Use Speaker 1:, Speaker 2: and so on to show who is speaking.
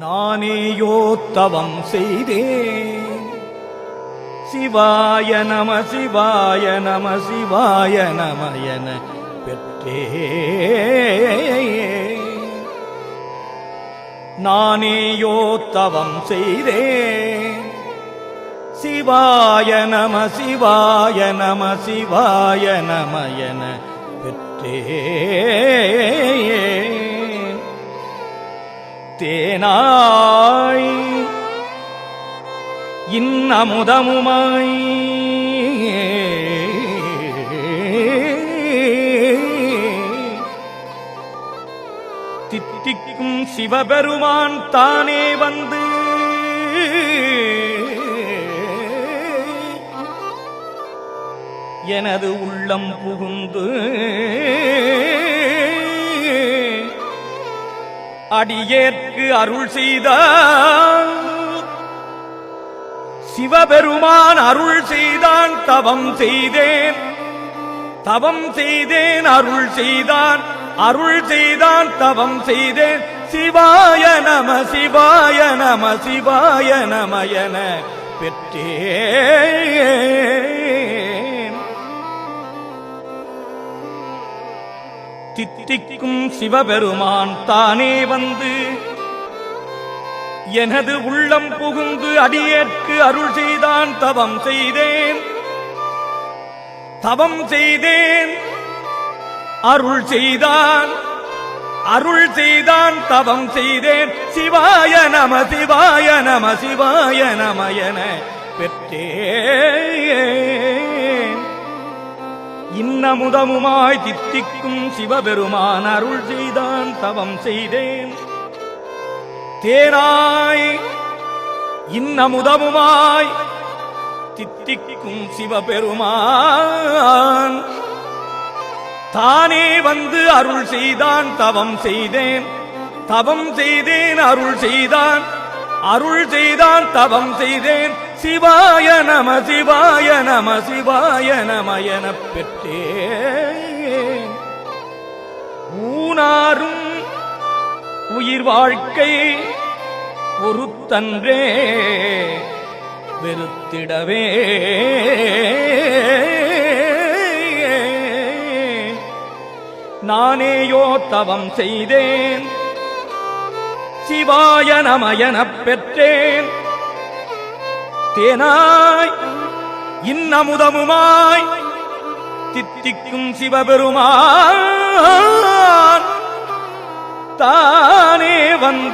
Speaker 1: நானேயோ தவம் செய்தேன். சிவாய நம சிவாய நம சிவாய நம என பெற்றே நானேயோ தவம் செய்தேன். சிவாய நம சிவாய நம சிவாய நம என பெற்றே தேனாய் இன்னமுதமுமாய். தித்திக்கும் சிவபெருமான் தானே வந்து. எனது உள்ளம் புகுந்து அடியேற்கு அருள் செய்த சிவபெருமான் அருள் செய்தான் தவம் செய்தேன். தவம் செய்தேன் அருள் செய்தான். அருள் செய்தான் தவம் செய்தேன். சிவாய நம சிவாய நம சிவாய நம என தித்திக்கும் சிவபெருமான் தானே வந்து எனது உள்ளம் புகுந்து அடியேற்கு அருள் செய்தான் தவம் செய்தேன். தவம் செய்தேன். அருள் செய்தான். அருள் செய்தான் தவம் செய்தேன். சிவாய நம சிவாய நம சிவாய நம என பெற்றேன். இன்னமுதமுமாய் தித்திக்கும் சிவபெருமான் அருள் செய்தான் தவம் செய்தேன். தேனாய் இன்னமுதமுமாய் தித்திக்கும் சிவபெருமான் தானே வந்து அருள் செய்தான் தவம் செய்தேன். தவம் செய்தேன் அருள் செய்தான் அருள் செய்தான் தவம் செய்தேன். சிவாய நம சிவாய நம சிவாய நம எனப் பெற்றேன். ஊனாரும் உயிர் வாழ்க்கை பொறுத்தன்றே வெறுத்திடவே. நானேயோ தவம் செய்தேன். சிவாய நம எனப் பெற்றேன். தேனாய் இன்னமுதமுமாய் தித்திக்கும் சிவபெருமான் தானே வந்து